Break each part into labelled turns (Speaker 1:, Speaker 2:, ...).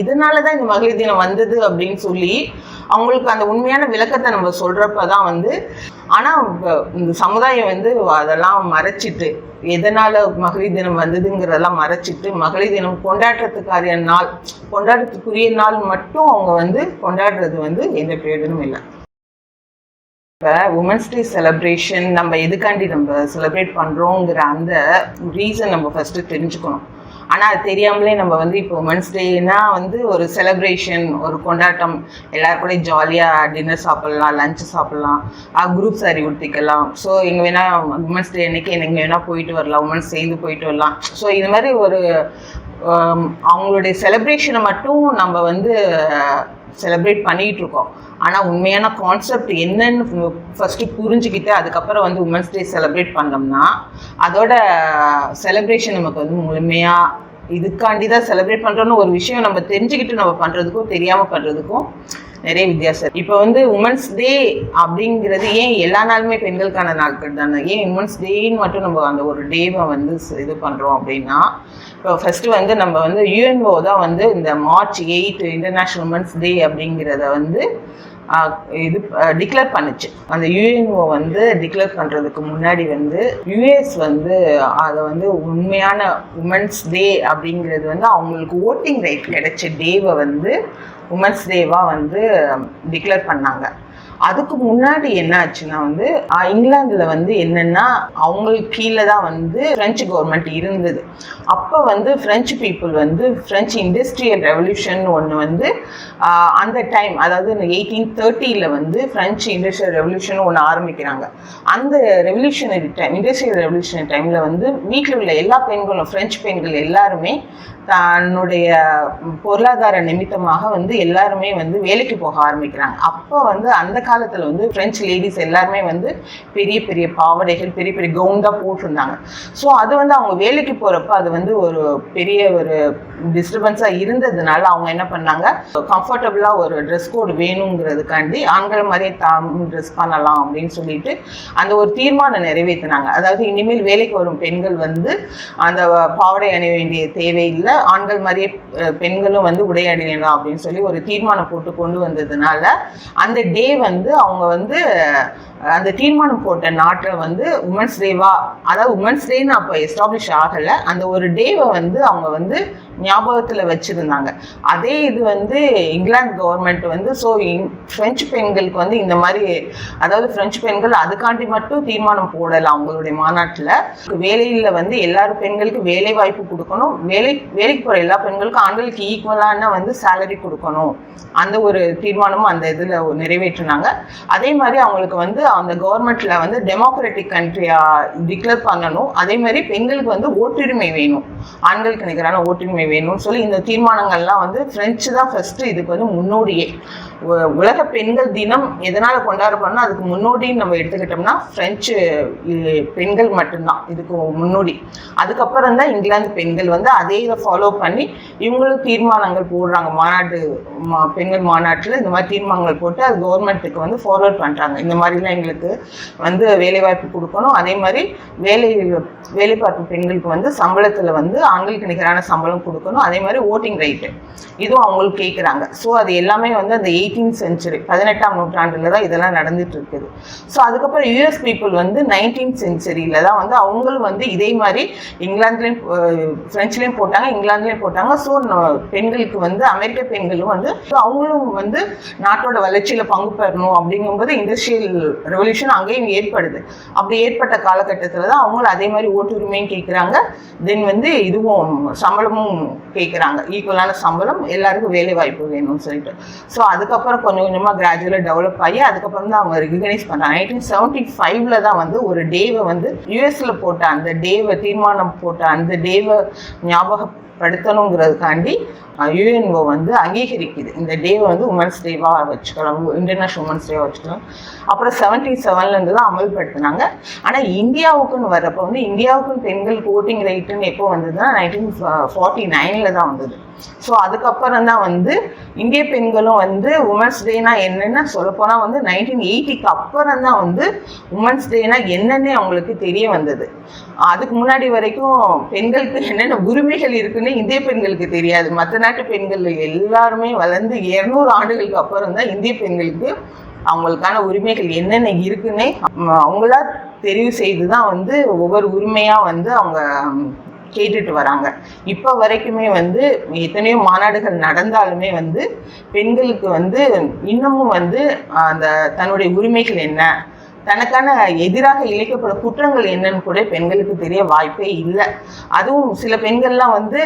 Speaker 1: இதனாலதான் இந்த மகளிர் தினம் வந்தது அப்படின்னு சொல்லி அவங்களுக்கு அந்த உண்மையான விளக்கத்தை நம்ம சொல்றப்பதான் வந்து ஆனா இந்த சமுதாயம் வந்து அதெல்லாம் மறைச்சிட்டு எதனால மகளிர் தினம் வந்ததுங்கிறதெல்லாம் மறைச்சிட்டு மகளிர் தினம் கொண்டாடுறதுக்காரிய நாள் கொண்டாடுறதுக்குரிய நாள் மட்டும் அவங்க வந்து கொண்டாடுறது வந்து எந்த பிரயோஜனும் இல்லை. இப்போ உமன்ஸ் டே செலிப்ரேஷன் நம்ம எதுக்காண்டி நம்ம செலிப்ரேட் பண்ணுறோங்கிற அந்த ரீசன் நம்ம ஃபஸ்ட்டு தெரிஞ்சுக்கணும். ஆனால் அது தெரியாமலே நம்ம வந்து இப்போ உமன்ஸ் டேனா வந்து ஒரு செலப்ரேஷன் ஒரு கொண்டாட்டம். எல்லாரும் கூட ஜாலியாக டின்னர் சாப்பிட்லாம் லஞ்ச் சாப்பிட்லாம். குரூப் சாரி உடுத்திக்கலாம் ஸோ எங்கே வேணால் உமன்ஸ் டே அன்னைக்கு எங்கே வேணால் போயிட்டு வரலாம். உமன்ஸ் சேர்ந்து போயிட்டு வரலாம். ஸோ இது மாதிரி ஒரு அவங்களுடைய செலப்ரேஷனை மட்டும் நம்ம வந்து செலிப்ரேட் பண்ணிட்டு இருக்கோம் ஆனால் உண்மையான கான்செப்ட் என்னன்னு ஃபர்ஸ்ட் புரிஞ்சுக்கிட்டு அதுக்கப்புறம் வந்து உமன்ஸ் டே செலிப்ரேட் பண்ணோம்னா அதோட செலிப்ரேஷன் நமக்கு வந்து முழுமையாக இதுக்காண்டி தான் செலிப்ரேட் பண்ணுறோன்னு ஒரு விஷயம் நம்ம தெரிஞ்சுக்கிட்டு நம்ம பண்ணுறதுக்கும் தெரியாமல் பண்ணுறதுக்கும் நிறைய வித்தியாசம் இப்போ வந்து உமன்ஸ் டே அப்படிங்கிறது ஏன் எல்லா நாளுமே பெண்களுக்கான நாட்கள் தானே? ஏன் உமன்ஸ் டேன்னு மட்டும் நம்ம அந்த ஒரு டேவை வந்து இது பண்ணுறோம் அப்படின்னா இப்போ ஃபர்ஸ்ட் வந்து நம்ம வந்து யூஎன்ஓ தான் வந்து இந்த March eight international women's day அப்படிங்கிறத வந்து இது டிக்ளேர் பண்ணுச்சு. அந்த யுஎன்ஓ வந்து டிக்ளேர் பண்ணுறதுக்கு முன்னாடி வந்து யுஎஸ் வந்து அதை வந்து உண்மையான உமன்ஸ் டே அப்படிங்கிறது வந்து அவங்களுக்கு ஓட்டிங் ரைட் கிடைச்ச டேவை வந்து உமன்ஸ் டேவாக வந்து டிக்ளேர் பண்ணாங்க. அதுக்கு முன்னாடி என்ன ஆச்சுன்னா வந்து இங்கிலாந்துல வந்து என்னன்னா அவங்களுக்கு கீழே தான் வந்து பிரெஞ்சு கவர்மெண்ட் இருந்தது. அப்போ வந்து பிரெஞ்சு பீப்புள் வந்து பிரெஞ்சு இண்டஸ்ட்ரியல் ரெவல்யூஷன் ஒன்று வந்து அந்த டைம் அதாவது எயிட்டீன் தேர்ட்டியில் வந்து பிரெஞ்சு இண்டஸ்ட்ரியல் ரெவல்யூஷன் ஒன்று ஆரம்பிக்கிறாங்க. அந்த ரெவல்யூஷனரி டைம் இண்டஸ்ட்ரியல் ரெவல்யூஷனரி டைமில் வந்து வீட்டில் உள்ள எல்லா பெண்களும் பிரெஞ்சு பெண்கள் எல்லாருமே தன்னுடைய பொருளாதார நிமித்தமாக வந்து எல்லாருமே வந்து வேலைக்கு போக ஆரம்பிக்கிறாங்க. அப்போ வந்து அந்த காலத்தில் வந்து பிரெஞ்சு லேடிஸ் எல்லாருமே வந்து பெரிய பெரிய பாவடைகள் பெரிய பெரிய கவுன் தான் போட்டிருந்தாங்க. ஸோ அது வந்து அவங்க வேலைக்கு போகிறப்ப அது வந்து ஒரு பெரிய ஒரு டிஸ்டர்பன்ஸாக இருந்ததுனால அவங்க என்ன பண்ணாங்க? கம்ஃபர்டபுளாக ஒரு ட்ரெஸ் கோடு வேணுங்கிறதுக்காண்டி ஆண்கள் மாதிரியே தாம் ட்ரெஸ் பண்ணலாம் அப்படின்னு சொல்லிட்டு அந்த ஒரு தீர்மானம் நிறைவேற்றினாங்க அதாவது இனிமேல் வேலைக்கு வரும் பெண்கள் வந்து அந்த பாவாடை அணிய வேண்டிய தேவையில்லை. ஆண்கள் மாதிரியே பெண்களும் வந்து உடை அணியலாம் அப்படின்னு சொல்லி ஒரு தீர்மானம் போட்டு கொண்டு வந்ததுனால அந்த டே வந்து அவங்க வந்து அந்த தீர்மானம் போட்ட நாட்டை வந்து உமன்ஸ் டேவா அதாவது உமன்ஸ் டேன்னு அப்போ எஸ்டாப்ளிஷ் ஆகலை. அந்த ஒரு டேவை வந்து அவங்க வந்து ஞாபகத்தில் வச்சுருந்தாங்க. அதே இது வந்து இங்கிலாந்து கவர்மெண்ட் வந்து ஸோ ஃப்ரெஞ்சு பெண்களுக்கு வந்து இந்த மாதிரி அதாவது ஃப்ரெஞ்சு பெண்கள் அதுக்காண்டி மட்டும் தீர்மானம் போடலாம் அவங்களுடைய மாநாட்டில். வேலையில் வந்து எல்லாரும் பெண்களுக்கு வேலை வாய்ப்பு கொடுக்கணும். வேலை வேலைக்கு போகிற எல்லா பெண்களுக்கும் ஆண்களுக்கு ஈக்குவலான வந்து சேலரி கொடுக்கணும். அந்த ஒரு தீர்மானமும் அந்த இதில் நிறைவேற்றினாங்க. அதே மாதிரி அவங்களுக்கு வந்து அந்த கவர்மெண்ட்டில் வந்து டெமோக்ராட்டிக் கண்ட்ரியாக டிக்ளேர் பண்ணணும். அதே மாதிரி பெண்களுக்கு வந்து ஓட்டுரிமை வேணும். ஆண்களுக்கு நிகரான ஓட்டுரிமை வேணும்னு சொல்லி இந்த தீர்மானங்கள்லாம் வந்து பிரெஞ்சு தான் ஃபர்ஸ்ட் இதுக்கு வந்து முன்னோடியே. உலக பெண்கள் தினம் எதனால கொண்டாடுறோம்னா அதுக்கு முன்னோடின்னு நம்ம எடுத்துக்கிட்டோம்னா பிரெஞ்சு பெண்கள் மட்டும்தான். இதுக்கு முன்னோடி. அதுக்கப்புறம் தான் இங்கிலாந்து பெண்கள் வந்து அதே இதை ஃபாலோ பண்ணி இவங்களும் தீர்மானங்கள் போடுறாங்க. மாநாட்டு மா- பெண்கள் மாநாட்டில் இந்த மாதிரி தீர்மானங்கள் போட்டு அது கவர்மெண்ட்டுக்கு வந்து ஃபார்வர்ட் பண்ணுறாங்க இந்த மாதிரிலாம் எங்களுக்கு வந்து வேலைவாய்ப்பு கொடுக்கணும். அதே மாதிரி வேலை வேலை பார்க்கும் பெண்களுக்கு வந்து சம்பளத்தில் வந்து ஆண்களுக்கு நிகரான சம்பளம் கொடுக்கணும். அதே மாதிரி ஓட்டிங் ரைட்டு இதுவும் அவங்களுக்கு கேட்குறாங்க ஸோ அது எல்லாமே வந்து அந்த எயிட் எயிட்டீன் செஞ்சுரி பதினெட்டாம் நூற்றாண்டுல தான் இதெல்லாம் நடந்துட்டு இருக்குது ஸோ அதுக்கப்புறம் யூஎஸ் பீப்புள் வந்து நைன்டீன் செஞ்சுரியில தான் வந்து அவங்களும் வந்து இதே மாதிரி இங்கிலாந்துலேயும் ஃப்ரெஞ்சுலேயும் போட்டாங்க இங்கிலாந்துலேயும் போட்டாங்க. ஸோ பெண்களுக்கு வந்து அமெரிக்க பெண்களும் வந்து அவங்களும் வந்து நாட்டோட வளர்ச்சியில் பங்கு பெறணும் அப்படிங்கும்போது இண்டஸ்ட்ரியல் ரெவல்யூஷன் அங்கேயும் ஏற்படுது. அப்படி ஏற்பட்ட காலகட்டத்தில் தான் அவங்களும் அதே மாதிரி ஓட்டுரிமையும் கேட்குறாங்க தென் வந்து இதுவும் சம்பளமும் கேட்குறாங்க ஈக்குவலான சம்பளம் எல்லாருக்கும் வேலை வாய்ப்பு வேணும்னு சொல்லிட்டு. ஸோ அதுக்கு அதுக்கப்புறம் கொஞ்சம் கொஞ்சமாக கிராஜுவலாக டெவலப் ஆகி அதுக்கப்புறம் தான் அவங்க ரெகனைஸ் பண்ணாங்க. நைன்டீன் செவன்டி ஃபைவ்ல தான் வந்து ஒரு டேவை வந்து யூஎஸ்ல போட்ட அந்த டேவை தீர்மானம் போட்ட அந்த டேவை படுத்தணுங்கிறதுக்காண்டி யூஎன்ஓ வந்து அங்கீகரிக்குது. இந்த டேவை வந்து உமன்ஸ் டேவாக வச்சுக்கலாம் இன்டர்நேஷ்னல் உமன்ஸ் டேவாக வச்சுக்கலாம். அப்புறம் செவன்ட்டி செவன்லேருந்து தான் அமல்படுத்தினாங்க. ஆனால் இந்தியாவுக்குன்னு வர்றப்போ வந்து இந்தியாவுக்குன்னு பெண்களுக்கு ஓட்டிங் ரைட்டுன்னு எப்போ வந்ததுன்னா நைன்டீன் ஃபார்ட்டி நைனில் தான் வந்தது. ஸோ அதுக்கப்புறம் தான் வந்து இந்திய பெண்களும் வந்து உமன்ஸ் டேனா என்னென்ன சொல்லப்போனால் வந்து நைன்டீன் எயிட்டிக்கு அப்புறம் தான் வந்து உமன்ஸ் டேனா என்னென்ன அவங்களுக்கு தெரிய வந்தது. அதுக்கு முன்னாடி வரைக்கும் பெண்களுக்கு என்னென்ன உரிமைகள் இருக்குன்னு இந்திய பெண்களுக்கு தெரியாது. மற்ற நாட்டு பெண்கள் எல்லாருமே வளர்ந்து இருநூறு ஆண்டுகளுக்கு அப்புறம் தான் இந்திய பெண்களுக்கு அவங்களுக்கான உரிமைகள் என்னென்ன இருக்குன்னே அவங்களா தெரிவு செய்து தான் வந்து ஒவ்வொரு உரிமையா வந்து அவங்க கேட்டுட்டு வராங்க. இப்போ வரைக்குமே வந்து எத்தனையோ மாநாடுகள் நடந்தாலுமே வந்து பெண்களுக்கு வந்து இன்னமும் வந்து அந்த தன்னுடைய உரிமைகள் என்ன? தனக்கான எதிராக இழைக்கப்படும் குற்றங்கள் என்னன்னு கூட பெண்களுக்கு தெரிய வாய்ப்பே இல்லை. அதுவும் சில பெண்கள்லாம் வந்து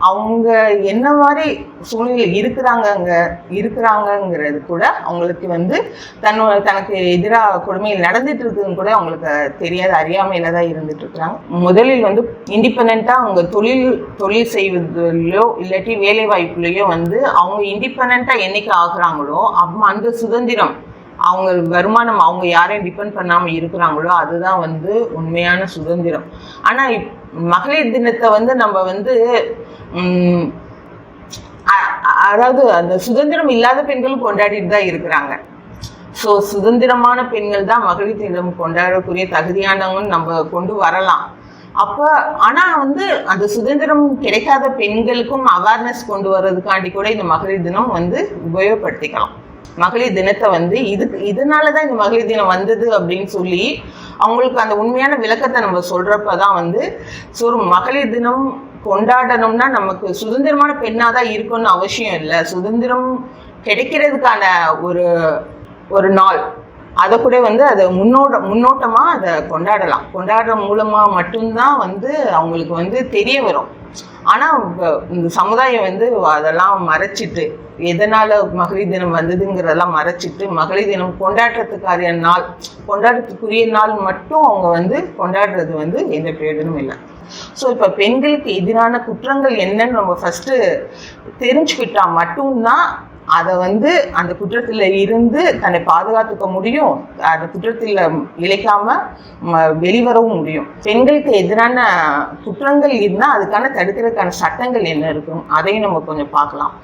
Speaker 1: அவங்க என்ன மாதிரி சூழ்நிலை இருக்கிறாங்கங்க இருக்கிறாங்கங்கிறது கூட அவங்களுக்கு வந்து தன்னோட தனக்கு எதிராக கொடுமையில் நடந்துட்டு இருக்குதுன்னு கூட அவங்களுக்கு தெரியாத அறியாமையில தான் இருந்துட்டு இருக்கிறாங்க முதலில் வந்து இண்டிபெண்ட்டாக அவங்க தொழில் தொழில் செய்வதிலோ இல்லாட்டி வேலை வாய்ப்புலையோ வந்து அவங்க இண்டிபெண்ட்டாக என்னைக்கு ஆகுறாங்களோ அப்போ அந்த சுதந்திரம் அவங்க வருமானம் அவங்க யாரையும் டிபெண்ட் பண்ணாமல் இருக்கிறாங்களோ அதுதான் வந்து உண்மையான சுதந்திரம். ஆனால் இப்- மகளிர் தினத்தை வந்து நம்ம வந்து அதாவது அந்த சுதந்திரம் இல்லாத பெண்களும் கொண்டாடிட்டு தான் இருக்கிறாங்க. ஸோ சுதந்திரமான பெண்கள் தான் மகளிர் தினம் கொண்டாடக்கூடிய தகுதியானவங்கன்னு நம்ம கொண்டு வரலாம். அப்போ ஆனால் வந்து அந்த சுதந்திரம் கிடைக்காத பெண்களுக்கும் அவேர்னஸ் கொண்டு வர்றதுக்காண்டி கூட இந்த மகளிர் தினம் வந்து உபயோகப்படுத்திக்கலாம். மகளிர் தினத்தை வந்து இதுக்கு இதனால தான் இந்த மகளிர் தினம் வந்தது அப்படின்னு சொல்லி அவங்களுக்கு அந்த உண்மையான விளக்கத்தை நம்ம சொல்றப்பதான் வந்து ஸோ மகளிர் தினம் கொண்டாடணும்னா நமக்கு சுதந்திரமான பெண்ணாக தான் இருக்கணும்னு அவசியம் இல்லை. சுதந்திரம் கிடைக்கிறதுக்கான ஒரு ஒரு நாள். அதை கூட வந்து அதை முன்னோட முன்னோட்டமாக அதை கொண்டாடலாம். கொண்டாடுற மூலமாக மட்டும்தான் வந்து அவங்களுக்கு வந்து தெரிய வரும். ஆனால் இந்த சமுதாயம் வந்து அதெல்லாம் மறைச்சிட்டு எதனால மகளிர் தினம் வந்ததுங்கிறதெல்லாம் மறைச்சிட்டு மகளிர் தினம் கொண்டாடுறதுக்காரிய நாள் கொண்டாடுறதுக்குரிய நாள் மட்டும் அவங்க வந்து கொண்டாடுறது வந்து எந்த பிரயோஜனமும் இல்லை. ஸோ இப்போ பெண்களுக்கு எதிரான குற்றங்கள் என்னன்னு நம்ம ஃபஸ்ட்டு தெரிஞ்சுக்கிட்டால் மட்டும்தான் அதை வந்து அந்த குற்றத்தில் இருந்து தன்னை பாதுகாத்துக்க முடியும். அந்த குற்றத்தில் இழைக்காம வெளிவரவும் முடியும். பெண்களுக்கு எதிரான குற்றங்கள் இருந்தால் அதுக்கான தடுக்கிறதுக்கான சட்டங்கள் என்ன இருக்கும்? அதையும் நம்ம கொஞ்சம் பார்க்கலாம்.